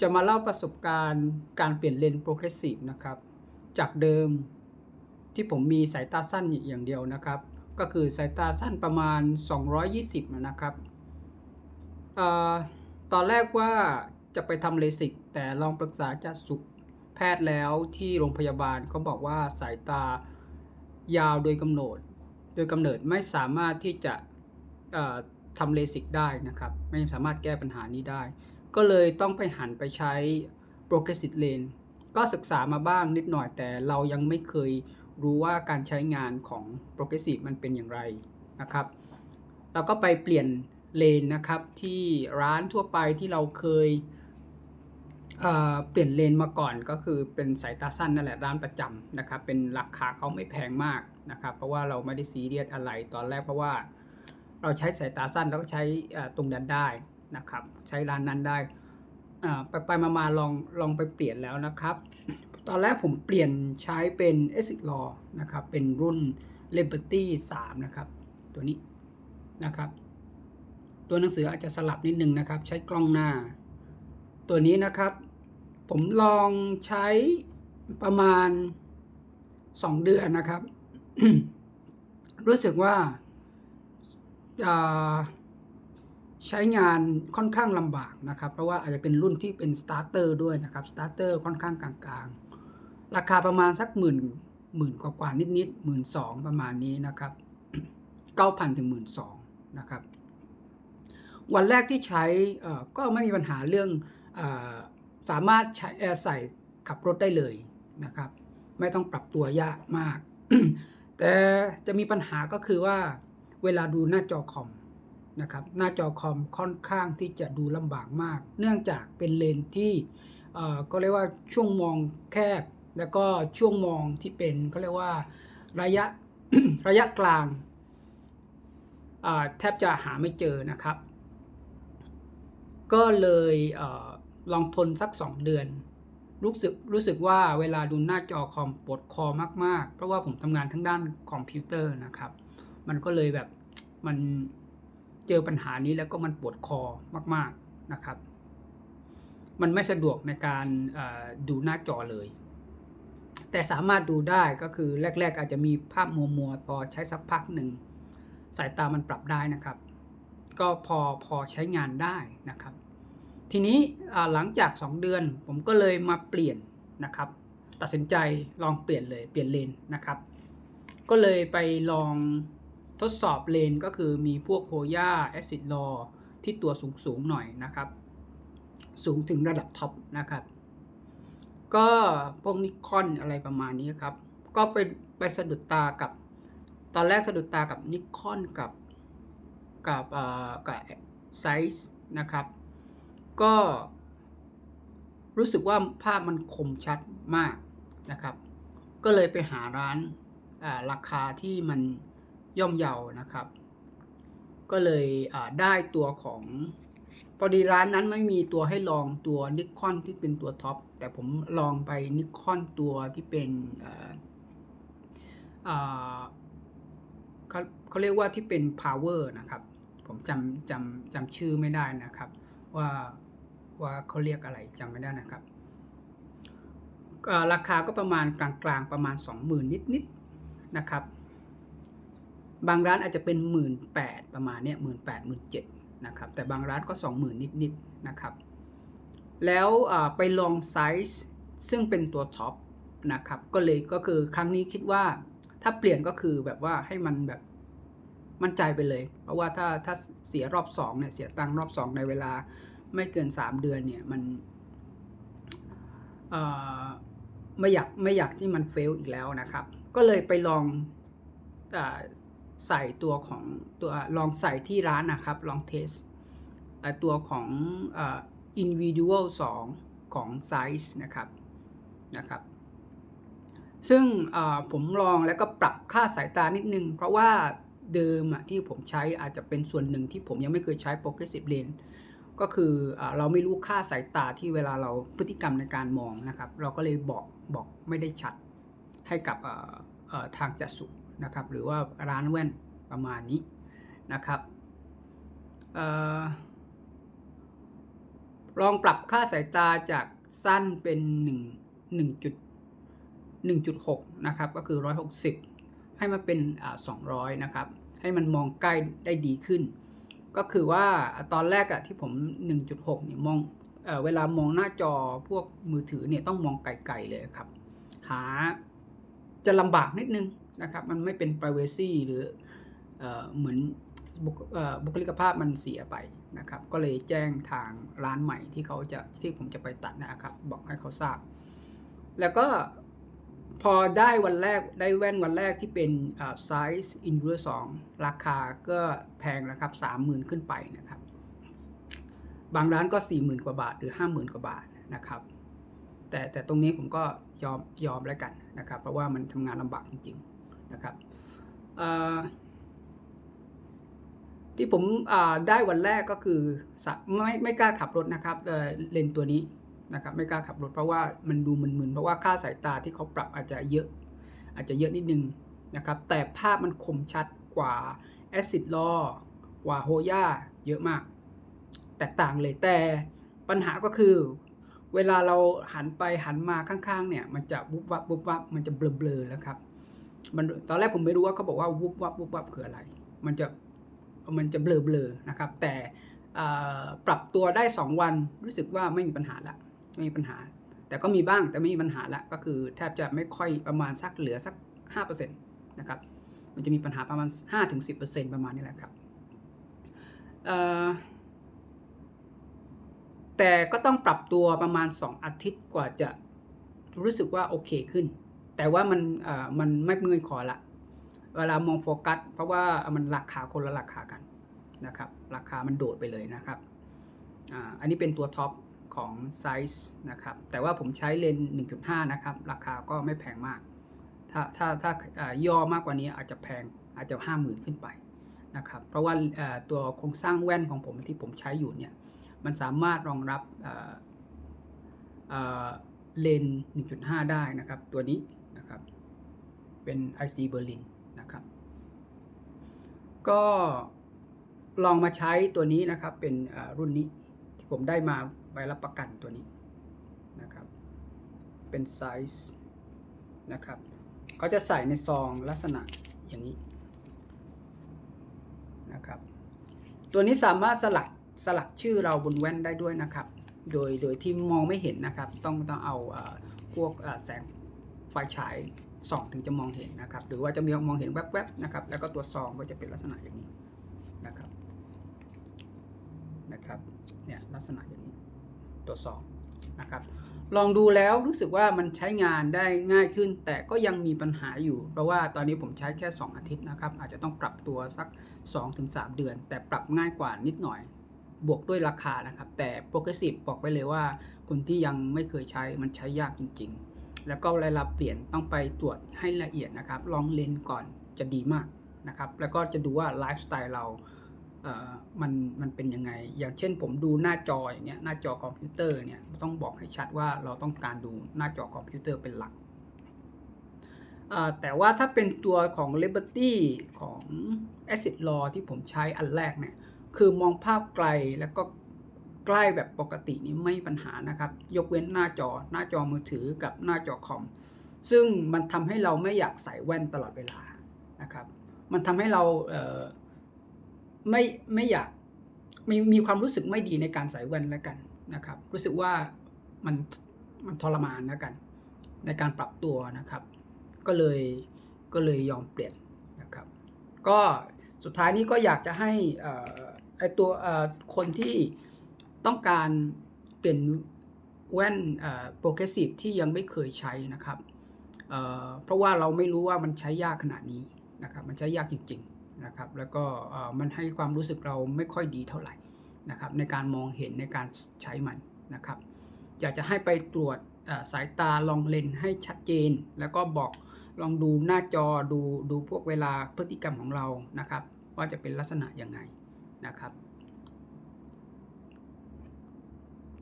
จะมาเล่าประสบการณ์การเปลี่ยนเลนส์โปรเกรสซีฟนะครับ จากเดิมที่ผมมีสายตาสั้นอย่างเดียวนะครับ ก็คือสายตาสั้นประมาณ 220 นะครับออตอนแรกว่าจะไปทำเลสิกแต่ลองปรึกษาจากสุแพทย์แล้วที่โรงพยาบาลเขาบอกว่าสายตายาวโดยกำหนด โดยกำเนิดไม่สามารถที่จะทำเลสิกได้นะครับ ไม่สามารถแก้ปัญหานี้ได้ ก็เลยต้องไปหันไปใช้ progressive lane ก็ศึกษามาบ้างนิดหน่อยแต่เรายังไม่เคยรู้ว่าการใช้งานของ progressive มันเป็นอย่างไรนะครับเราก็ไปเปลี่ยนเลนนะครับที่ร้านทั่วไปที่เราเคยเเปลี่ยนเลนมาก่อนก็คือเป็นสายตาสั้นนั่นแหละร้านประจำนะครับเป็นราคาเขาไม่แพงมากนะครับเพราะว่าเราไม่ได้ซีเรียสอะไรตอนแรกเพราะว่า เราใช้สายตาสั้นแล้วก็ใช้ตรงนั้นได้ นะครับ ใช้ร้านนั้นได้ไปไปมามาลองลองไปเปลี่ยนแล้วนะครับ ตอนแรกผมเปลี่ยนใช้เป็น e s i c Law นะครับ เป็นรุ่น Liberty 3 นะครับ ตัวนี้นะครับ ตัวหนังสืออาจจะสลับนิดนึงนะครับ ใช้กล้องหน้า ตัวนี้นะครับ ผมลองใช้ประมาณ 2 เดือนนะครับ รู้สึกว่าอ่า ใช้งานค่อนข้างลำบากนะครับ เพราะว่าอาจจะเป็นรุ่นที่เป็นสตาร์เตอร์ด้วยนะครับสตาร์เตอร์ค่อนข้างกลางๆ ราคาประมาณสักหมื่นหมื่นกว่าๆนิดๆหมื่นสองประมาณนี้นะครับเก้าพันถึงหมื่นสองนะครับ วันแรกที่ใช้ก็ไม่มีปัญหาเรื่องอสามารถใช้ใส่ขับรถได้เลยนะครับ ไม่ต้องปรับตัวยากมาก แต่จะมีปัญหาก็คือว่าเวลาดูหน้าจอคอม นะครับหน้าจอคอมค่อนข้างที่จะดูลำบากมาก เนื่องจากเป็นเลนที่ก็เรียกว่าช่วงมองแคบ แล้วก็ช่วงมองที่เป็นเขาเรียกว่าระยะระยะกลางแทบจะหาไม่เจอนะครับ ก็เลยเอลองทนสัก 2 เดือน รู้สึกรู้สึกว่าเวลาดูหน้าจอคอมปวดคอมาก ๆ เพราะว่าผมทำงานทั้งด้านคอมพิวเตอร์นะครับ มันก็เลยแบบมัน เจอปัญหานี้แล้วก็มันปวดคอมากๆนะครับ มันไม่สะดวกในการดูหน้าจอเลย แต่สามารถดูได้ก็คือแรก ๆ อาจจะมีภาพมัวมัวๆพอใช้สักพักหนึ่งสายตามันปรับได้นะครับ ก็พอพอใช้งานได้นะครับ ทีนี้หลังจาก 2 เดือนผมก็เลยมาเปลี่ยนนะครับ ตัดสินใจลองเปลี่ยนเลยเปลี่ยนเลนนะครับ ก็เลยไปลอง ทดสอบเลนก็คือมีพวกโฮย่าแอซิดลอที่ตัวสูงๆหน่อยนะครับ สูงถึงระดับท็อปนะครับ ก็พวกนิคอนอะไรประมาณนี้ครับ ก็ไปไปสะดุดตากับ ตอนแรกสะดุดตากับนิคอนกับกับเอ่อกับไซส์นะครับ ก็รู้สึกว่าภาพมันคมชัดมากนะครับ ก็เลยไปหาร้านราคาที่มัน ย่อมเยานะครับ ก็เลยได้ตัวของพอดีร้านนั้นไม่มีตัวให้ลองตัวนิคอนที่เป็นตัวท็อปแต่ผมลองไปนิคอนตัวที่เป็นเขาเขาเรียกว่าที่เป็น power นะครับ ผมจำจำจำชื่อไม่ได้นะครับ ว่าว่าเขาเรียกอะไรจำไม่ได้นะครับราคาก็ประมาณกลางๆประมาณ 20,000 นิดๆนะครับ บางร้านอาจจะเป็นหมื่นแปดประมาณเนี้ยหมื่นแปดหมื่นเจ็ดนะครับ แต่บางร้านก็สองหมื่นนิดๆนะครับ แล้วไปลองไซส์ซึ่งเป็นตัวท็อปนะครับ ก็เลยก็คือครั้งนี้คิดว่าถ้าเปลี่ยนก็คือแบบว่าให้มันแบบมั่นใจไปเลย เพราะว่าถ้าถ้าเสียรอบสองเนี่ยเสียตังรอบสองในเวลาไม่เกิน 3 เดือนเนี่ยมันไม่อยากไม่อยากที่มันเฟลอีกแล้วนะครับ ก็เลยไปลองอ ใส่ตัวของตัวลองใส่ที่ร้านนะครับ ลองเทสตัวของอ่อ individual 2 ของ size นะครับนะครับ ซึ่งผมลองแล้วก็ปรับค่าสายตานิดนึง เพราะว่าเดิมที่ผมใช้อาจจะเป็นส่วนหนึ่งที่ผมยังไม่เคยใช้ progressive lens ก็คืออเราไม่รู้ค่าสายตาที่เวลาเราพฤติกรรมในการมองนะครับ เราก็เลยบอกบอกไม่ได้ชัดให้กับทางจัดสุ นะครับหรือว่าร้านแว่นประมาณนี้นะครับออลองปรับค่าสายตาจากสั้นเป็น1 1จุด1.6นะครับก็คือ 160 ให้มาเป็นอ่า200 นะครับ ให้มันมองใกล้ได้ดีขึ้น ก็คือว่าตอนแรกอะที่ผม 1.6เนี่ยมองเอเวลามองหน้าจอพวกมือถือเนี่ยต้องมองไกลๆเลยครับ หาจะลำบากนิดนึง นะครับ มันไม่เป็น privacy หรือเอเหมือนบุคเอ่อบุคลิกภาพมันเสียไปนะครับ ก็เลยแจ้งทางร้านใหม่ที่เขาจะที่ผมจะไปตัดนะครับ บอกให้เขาทราบ แล้วก็พอได้วันแรกได้แว่นวันแรกที่เป็นไซส์อินดูสองราคาก็แพงนะครับสามหมื่นขึ้นไปนะครับ บางร้านก็สี่หมื่นกว่าบาทหรือห้าหมื่นกว่าบาทนะครับ แต่แต่ตรงนี้ผมก็ยอมยอมแล้วกันนะครับ เพราะว่ามันทำงานลำบากจริงๆ นะครับที่ผมได้วันแรกก็คือไม่ไม่กล้าขับรถนะครับเลนตัวนี้นะครับไม่กล้าขับรถเพราะว่ามันดูมึนๆเพราะว่าค่าสายตาที่เขาปรับอาจจะเยอะ อาจจะเยอะนิดนึงนะครับแต่ภาพมันคมชัดกว่า a c i d Law กว่า Hoya เยอะมาก แตกต่างเลยแต่ปัญหาก็คือ เวลาเราหันไปหันมาข้างๆเนี่ยมันจะวุบวับวุบวับมันจะเบลอๆแล้วครับ มันตอนแรกผมไม่รู้ว่าเขาบอกว่าวุบวับวุบวับคืออะไร มันจะมันจะเบลอๆนะครับ แต่ปรับตัวได้ 2 วันรู้สึกว่าไม่มีปัญหาละไม่มีปัญหา แต่ก็มีบ้างแต่ไม่มีปัญหาละก็คือแทบจะไม่ค่อยประมาณสักเหลือสัก5%นะครับมันจะมีปัญหาประมาณ 5-10%ประมาณนี้แหละครับแต่ก็ต้องปรับตัวประมาณ 2 อาทิตย์กว่าจะรู้สึกว่าโอเคขึ้น แต่ว่ามันอ่มันไม่เมื่อยคอละ เวลามองโฟกัส เพราะว่ามันราคาคนละราคากันนะครับ ราคามันโดดไปเลยนะครับอ่าอันนี้เป็นตัวท็อปของไซส์นะครับ แต่ว่าผมใช้เลนส์1.5 นะครับ ราคาก็ไม่แพงมาก ถ้าถ้าถ้าย่อมากกว่านี้อาจจะแพงอาจจะ 50,000 ขึ้นไปนะครับ เพราะว่าตัวโครงสร้างแว่นของผมที่ผมใช้อยู่เนี่ย มันสามารถรองรับเอ่อเอ่อเลนส์1.5 ได้นะครับ ตัวนี้ เป็น IC Berlin นะครับ ก็ลองมาใช้ตัวนี้นะครับ เป็นรุ่นนี้ที่ผมได้มาใบรับประกันตัวนี้นะครับ เป็นไซส์นะครับเขาจะใส่ในซองลักษณะอย่างนี้นะครับ ตัวนี้สามารถสลักสลักชื่อเราบนแว่นได้ด้วยนะครับ โดยโดยที่มองไม่เห็นนะครับ ต้องต้องเอาอพวกแสงไฟฉาย ส่องถึงจะมองเห็นนะครับ หรือว่าจะมีมองเห็นแวบๆนะครับ แล้วก็ตัวซองก็จะเป็นลักษณะอย่างนี้นะครับนะครับเนี่ยลักษณะอย่างนี้ตัวซองนะครับ ลองดูแล้วรู้สึกว่ามันใช้งานได้ง่ายขึ้น แต่ก็ยังมีปัญหาอยู่ เพราะว่าตอนนี้ผมใช้แค่ 2 อาทิตย์นะครับ อาจจะต้องปรับตัวสัก 2-3 เดือน แต่ปรับง่ายกว่านิดหน่อยบวกด้วยราคานะครับ แต่ Progressive บอกไว้เลยว่า คนที่ยังไม่เคยใช้มันใช้ยากจริง ๆ แล้วก็เวลาเปลี่ยนต้องไปตรวจให้ละเอียดนะครับ ลองเลนก่อนจะดีมากนะครับ แล้วก็จะดูว่าไลฟ์สไตล์เราเอ่อมันมันเป็นยังไง อย่างเช่นผมดูหน้าจออย่างเงี้ยหน้าจอคอมพิวเตอร์เนี่ยต้องบอกให้ชัดว่าเราต้องการดูหน้าจอคอมพิวเตอร์เป็นหลักแต่ว่าถ้าเป็นตัวของ Liberty ของ Acid Law ที่ผมใช้อันแรกเนี่ย คือมองภาพไกลแล้วก็ ใกล้แบบปกตินี่ไม่มีปัญหานะครับ ยกเว้นหน้าจอหน้าจอมือถือกับหน้าจอคอม ซึ่งมันทำให้เราไม่อยากใส่แว่นตลอดเวลานะครับ มันทำให้เราเไม่ไม่อยากมีมีความรู้สึกไม่ดีในการใส่แว่นแล้วกันนะครับ รู้สึกว่ามันมันทรมานแล้วกัน ในการปรับตัวนะครับ ก็เลยก็เลยยอมเปลี่ยนนะครับ ก็สุดท้ายนี้ก็อยากจะให้เอ่อไอตัวคนที่ ต้องการเปลี่ยนแว่นโปรเกรสซีฟที่ยังไม่เคยใช้นะครับเเพราะว่าเราไม่รู้ว่ามันใช้ยากขนาดนี้นะครับมันใช้ยากจริงๆนะครับแล้วก็มันให้ความรู้สึกเราไม่ค่อยดีเท่าไหร่นะครับในการมองเห็นในการใช้มันนะครับอยากจะให้ไปตรวจสายตาลองเลนให้ชัดเจน แล้วก็บอกลองดูหน้าจอดูดูพวกเวลาพฤติกรรมของเรานะครับ ว่าจะเป็นลักษณะยังไงนะครับ